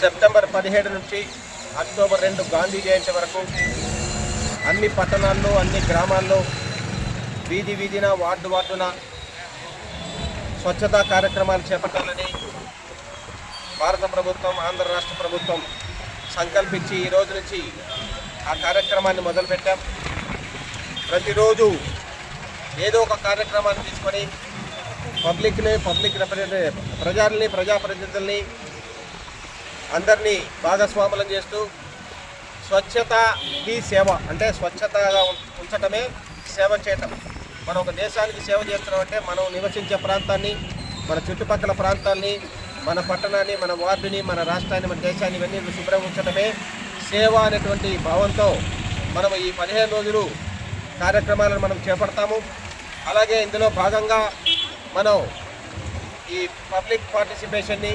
September పదిహేడు నుంచి October రెండు గాంధీ జయంతి వరకు అన్ని పట్టణాల్లో అన్ని గ్రామాల్లో వీధి వీధిన వార్డు వార్డున స్వచ్ఛతా కార్యక్రమాలు చేపట్టాలని భారత ప్రభుత్వం ఆంధ్ర రాష్ట్ర ప్రభుత్వం సంకల్పించి ఈ రోజు నుంచి ఆ కార్యక్రమాన్ని మొదలుపెట్టాం. ప్రతిరోజు ఏదో ఒక కార్యక్రమాన్ని తీసుకొని పబ్లిక్ని పబ్లిక్ రిప్రజెంటే ప్రజల్ని ప్రజాప్రతినిధుల్ని అందరినీ భాగస్వాములను చేస్తూ స్వచ్ఛత ఈ సేవ అంటే స్వచ్ఛతగా ఉం- ఉంచటమే సేవ చేయటం. మనం ఒక దేశానికి సేవ చేస్తున్నామంటే మనం నివసించే ప్రాంతాన్ని మన చుట్టుపక్కల ప్రాంతాన్ని మన పట్టణాన్ని మన వార్డుని మన రాష్ట్రాన్ని మన దేశాన్ని ఇవన్నీ శుభ్రం ఉంచడమే సేవ అనేటువంటి భావంతో మనం ఈ పదిహేను రోజులు కార్యక్రమాలను మనం చేపడతాము. అలాగే ఇందులో భాగంగా మనం ఈ పబ్లిక్ పార్టిసిపేషన్ని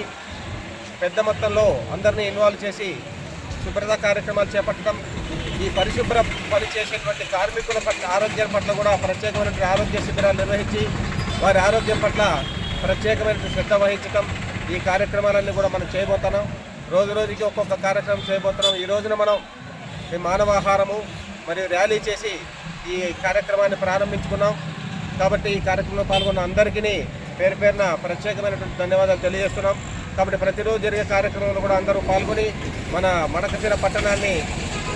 పెద్ద మొత్తంలో అందరినీ ఇన్వాల్వ్ చేసి శుభ్రత కార్యక్రమాలు చేపట్టడం ఈ పరిశుభ్ర పని చేసేటువంటి కార్మికుల పట్ల ఆరోగ్యం పట్ల కూడా ప్రత్యేకమైనటువంటి ఆరోగ్య శిబిరాలు నిర్వహించి వారి ఆరోగ్యం పట్ల ప్రత్యేకమైనటువంటి శ్రద్ధ వహించడం ఈ కార్యక్రమాలన్నీ కూడా మనం చేయబోతున్నాం. రోజు రోజుకి ఒక్కొక్క కార్యక్రమం చేయబోతున్నాం. ఈ రోజున మనం ఈ మానవాహారము మరియు ర్యాలీ చేసి ఈ కార్యక్రమాన్ని ప్రారంభించుకున్నాం. కాబట్టి ఈ కార్యక్రమంలో పాల్గొన్న అందరికీ పేరు పేరున ప్రత్యేకమైనటువంటి ధన్యవాదాలు తెలియజేస్తున్నాం. కాబట్టి ప్రతిరోజు జరిగే కార్యక్రమంలో కూడా అందరూ పాల్గొని మన మడకశిర పట్టణాన్ని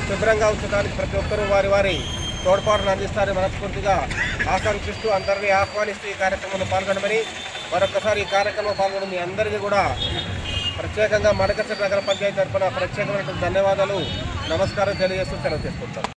శుభ్రంగా ఉంచడానికి ప్రతి ఒక్కరూ వారి వారి తోడ్పాటును అందిస్తారని మనస్ఫూర్తిగా ఆకాంక్షిస్తూ అందరినీ ఆహ్వానిస్తూ ఈ కార్యక్రమంలో పాల్గొనమని మరొకసారి ఈ కార్యక్రమంలో పాల్గొని మీ అందరికీ కూడా ప్రత్యేకంగా మడకశిర నగర పంచాయతీ తరఫున ప్రత్యేకమైనటువంటి ధన్యవాదాలు నమస్కారం తెలియజేస్తూ సెలవు తీసుకుంటాం.